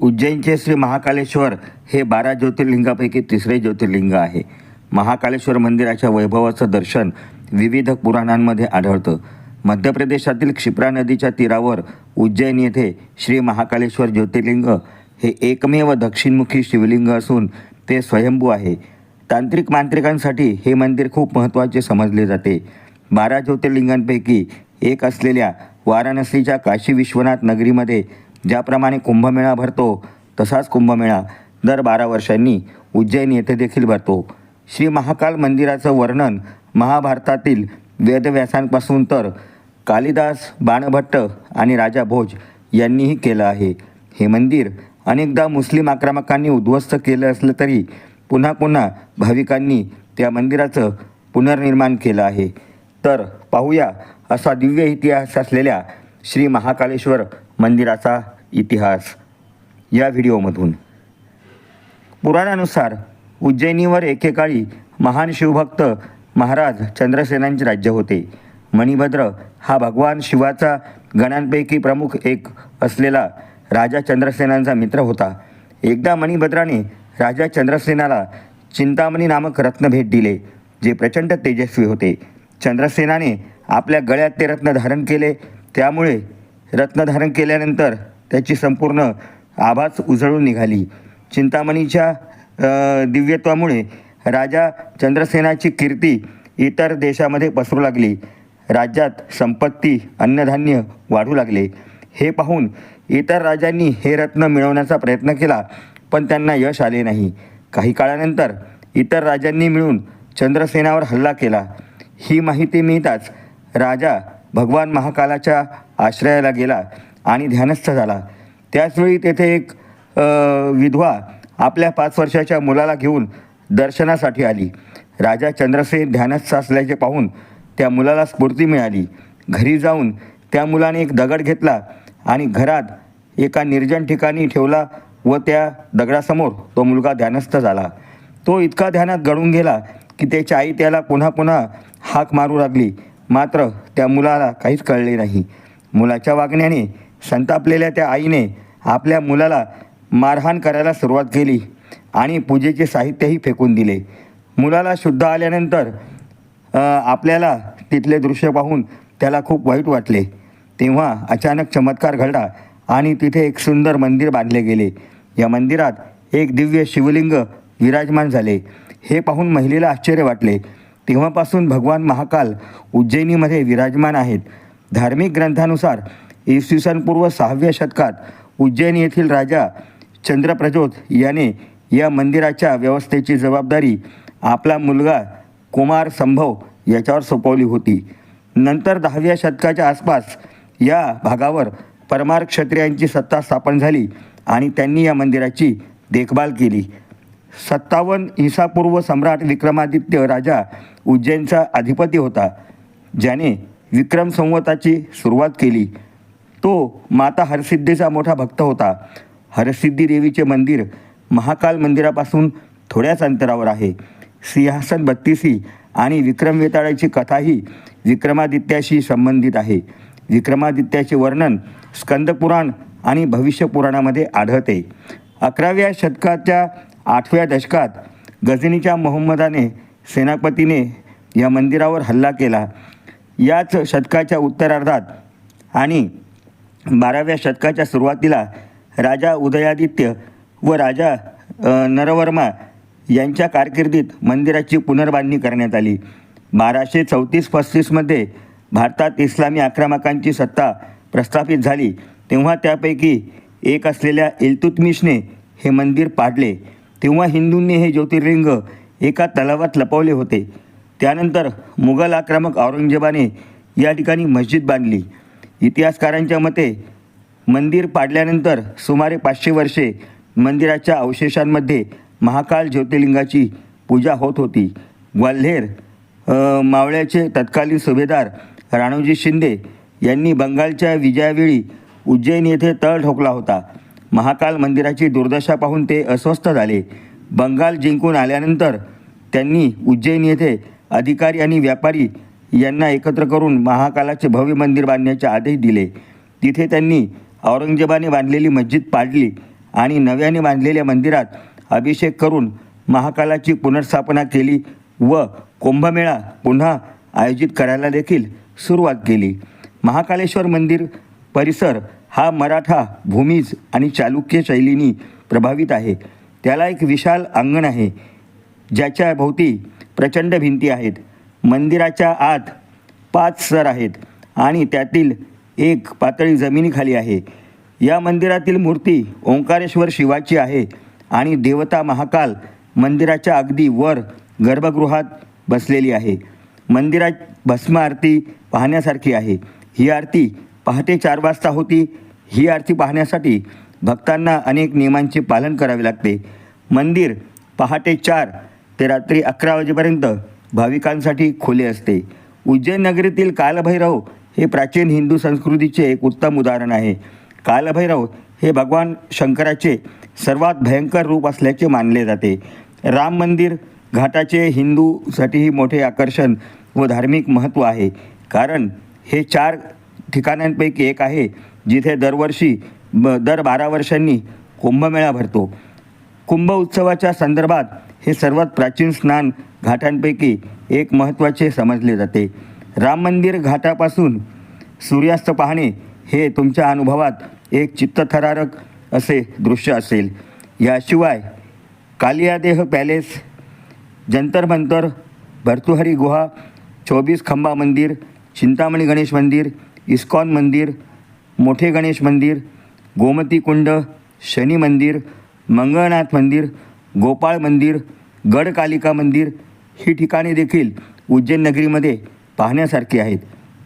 उज्जैनचे श्री महाकालेश्वर हे बारा ज्योतिर्लिंगापैकी तिसरे ज्योतिर्लिंग आहे. महाकालेश्वर मंदिराच्या वैभवाचं दर्शन विविध पुराणांमध्ये आढळतं. मध्य प्रदेशातील क्षिप्रा नदीच्या तीरावर उज्जैन येथे श्री महाकालेश्वर ज्योतिर्लिंग हे एकमेव दक्षिणमुखी शिवलिंग असून ते स्वयंभू आहे. तांत्रिक मांत्रिकांसाठी हे मंदिर खूप महत्त्वाचे समजले जाते. बारा ज्योतिर्लिंगांपैकी एक असलेल्या वाराणसीच्या काशी विश्वनाथ नगरीमध्ये ज्याप्रमाणे कुंभमेळा भरतो तसाच कुंभमेळा दर बारा वर्षांनी उज्जैन येथे देखील भरतो. श्री महाकाल मंदिराचं वर्णन महाभारतातील वेदव्यासांपासून तर कालिदास बाणभट्ट आणि राजा भोज यांनीही केलं आहे. हे मंदिर अनेकदा मुस्लिम आक्रमकांनी उद्ध्वस्त केलं असलं तरी पुन्हा पुन्हा भाविकांनी त्या मंदिराचं पुनर्निर्माण केलं आहे. तर पाहूया असा दिव्य इतिहास असलेल्या श्री महाकालेश्वर मंदिराचा इतिहास या व्हिडिओमधून. पुराणानुसार उज्जैनीवर एकेकाळी महान शिवभक्त महाराज चंद्रसेनांचे राज्य होते. मणिभद्र हा भगवान शिवाचा गणांपैकी प्रमुख एक असलेला राजा चंद्रसेनांचा मित्र होता. एकदा मणिभद्राने राजा चंद्रसेनाला चिंतामणी नामक रत्न भेट दिले जे प्रचंड तेजस्वी होते. चंद्रसेनाने आपल्या गळ्यात ते रत्न धारण केले त्यामुळे रत्न धारण केल्यानंतर त्याची संपूर्ण आभास उजळून निघाली. चिंतामणीच्या दिव्यत्वामुळे राजा चंद्रसेनाची कीर्ती इतर देशामध्ये पसरू लागली. राज्यात संपत्ती अन्नधान्य वाढू लागले. हे पाहून इतर राजांनी हे रत्न मिळवण्याचा प्रयत्न केला पण त्यांना यश आले नाही. काही काळानंतर इतर राजांनी मिळून चंद्रसेनावर हल्ला केला. ही माहिती मिळताच राजा भगवान महाकालाच्या आश्रयाला गेला आणि ध्यानस्थ झाला. त्याचवेळी तेथे एक विधवा आपल्या पाच वर्षाच्या मुलाला घेऊन दर्शनासाठी आली. राजा चंद्रसेन ध्यानस्थ असल्याचे पाहून त्या मुलाला स्फूर्ती मिळाली. घरी जाऊन त्या मुलाने एक दगड घेतला आणि घरात एका निर्जन ठिकाणी ठेवला व त्या दगडासमोर तो मुलगा ध्यानस्थ झाला. तो इतका ध्यानात गळून गेला की त्याची आई त्याला पुन्हा पुन्हा हाक मारू लागली. मात्र त्या मुलाला काहीच कळले नाही. मुलाच्या वागण्याने संतापलेल्या त्या आईने आपल्या मुलाला मारहाण करायला सुरुवात केली आणि पूजेचे साहित्यही फेकून दिले. मुलाला शुद्ध आल्यानंतर आपल्याला तिथले दृश्य पाहून त्याला खूप वाईट वाटले. तेव्हा अचानक चमत्कार घडला आणि तिथे एक सुंदर मंदिर बांधले गेले. या मंदिरात एक दिव्य शिवलिंग विराजमान झाले. हे पाहून महिलेला आश्चर्य वाटले. तेव्हापासून भगवान महाकाल उज्जैनीमध्ये विराजमान आहेत. धार्मिक ग्रंथानुसार इसवी सन पूर्व सहाव्या शतकात उज्जैन येथील राजा चंद्रप्रजोत याने या मंदिराच्या व्यवस्थेची जबाबदारी आपला मुलगा कुमार संभव याच्यावर सोपवली होती. नंतर दहाव्या शतकाच्या आसपास या भागावर परमार क्षत्रियांची सत्ता स्थापन झाली आणि त्यांनी या मंदिराची देखभाल केली. सत्तावन्न ईसापूर्व सम्राट विक्रमादित्य राजा उज्जैनचा अधिपती होता ज्याने विक्रम संवताची सुरुवात केली. तो माता हरसिद्धीचा मोठा भक्त होता. हरसिद्धी देवीचे मंदिर महाकाल मंदिरापासून थोड्याच अंतरावर आहे. सिंहासन बत्तीसी आणि विक्रम वेताळाची कथाही विक्रमादित्याशी संबंधित आहे. विक्रमादित्याचे वर्णन स्कंदपुराण आणि भविष्यपुराणामध्ये आढळते. अकराव्या शतकाच्या आठव्या दशकात गझनीच्या मोहम्मदाने सेनापतीने या मंदिरावर हल्ला केला. याच शतकाच्या उत्तरार्धात आणि बाराव्या शतकाच्या सुरुवातीला राजा उदयादित्य व राजा नरवर्मा यांच्या कारकिर्दीत मंदिराची पुनर्बांधणी करण्यात आली. बाराशे चौतीस पस्तीसमध्ये भारतात इस्लामी आक्रमकांची सत्ता प्रस्थापित झाली. तेव्हा त्यापैकी एक असलेल्या इल्तुतमिशने हे मंदिर पाडले. तेव्हा हिंदूंनी हे ज्योतिर्लिंग एका तलावात लपवले होते. त्यानंतर मुघल आक्रमक औरंगजेबाने या ठिकाणी मस्जिद बांधली. इतिहासकारांच्या मते मंदिर पाडल्यानंतर सुमारे पाचशे वर्षे मंदिराच्या अवशेषांमध्ये महाकाल ज्योतिर्लिंगाची पूजा होत होती. ग्वाल्हेर मावळ्याचे तत्कालीन सुभेदार राणोजी शिंदे यांनी बंगालच्या विजयावेळी उज्जैन येथे तळ ठोकला होता. महाकाल मंदिराची दुर्दशा पाहून ते अस्वस्थ झाले. बंगाल जिंकून आल्यानंतर त्यांनी उज्जैन येथे अधिकारी आणि व्यापारी यांना एकत्र करून महाकालाचे भव्य मंदिर बांधण्याचे आदेश दिले. तिथे त्यांनी औरंगजेबाने बांधलेली मस्जिद पाडली आणि नव्याने बांधलेल्या मंदिरात अभिषेक करून महाकालाची पुनर्स्थापना केली व कुंभमेळा पुन्हा आयोजित करायला देखील सुरुवात केली. महाकालेश्वर मंदिर परिसर हा मराठा भूमीज आणि चालुक्य शैलीनी प्रभावित आहे. त्याला एक विशाल अंगण आहे. ज्याच्या भोवती प्रचंड भिंती आहेत. मंदिराच्या आत पाच स्तर आहेत आणि त्यातील एक पातळी जमिनीखाली आहे. या मंदिरातील मूर्ती ओंकारेश्वर शिवाची आहे आणि देवता महाकाल मंदिराच्या अगदी वर गर्भगृहात बसलेली आहे. मंदिरात भस्म आरती पाहण्यासारखी आहे. ही आरती पहाटे चार वाजता होती. ही आरती पाहण्यासाठी भक्तांना अनेक नियमांचे पालन करावे लागते. मंदिर पहाटे चार ते रात्री अकरा वाजेपर्यंत भाविकांसाठी खुले असते. उज्जैन नगरीतील कालभैरव हे प्राचीन हिंदू संस्कृतीचे एक उत्तम उदाहरण आहे. कालभैरव हे भगवान शंकराचे सर्वात भयंकर रूप असल्याचे मानले जाते. राम मंदिर घाटाचे हिंदूसाठीही मोठे आकर्षण व धार्मिक महत्त्व आहे. कारण हे चार ठिकाणांपैकी एक आहे जिथे दरवर्षी ब दर बारा वर्षांनी कुंभमेळा भरतो. कुंभ उत्सवाच्या संदर्भात हे सर्वात प्राचीन स्नान घाटांपैकी एक महत्त्वाचे समजले जाते. राम मंदिर घाटापासून सूर्यास्त पाहणे हे तुमच्या अनुभवात एक चित्तथरारक असे दृश्य असेल. याशिवाय कालियादेह पॅलेस जंतर मंतर भर्तुहरी गुहा चोवीस खंबा मंदिर चिंतामणी गणेश मंदिर इस्कॉन मंदिर मोठे गणेश मंदिर गोमती कुंड शनी मंदिर मंगळनाथ मंदिर गोपाळ मंदिर गडकालिका मंदिर ही ठिकाणे देखील उज्जैन नगरीमध्ये पाहण्यासारखी आहेत.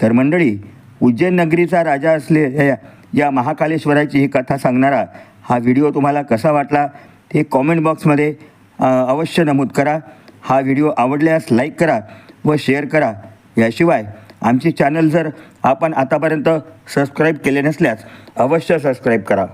तर मंडळी उज्जैन नगरीचा राजा असले या- महाकालेश्वराची ही कथा सांगणारा हा व्हिडिओ तुम्हाला कसा वाटला ते कॉमेंट बॉक्समध्ये अवश्य नमूद करा. हा व्हिडिओ आवडल्यास लाईक करा व शेअर करा. याशिवाय आमचे चॅनल जर आपण आतापर्यंत सबस्क्राईब केले नसल्यास अवश्य सबस्क्राईब करा.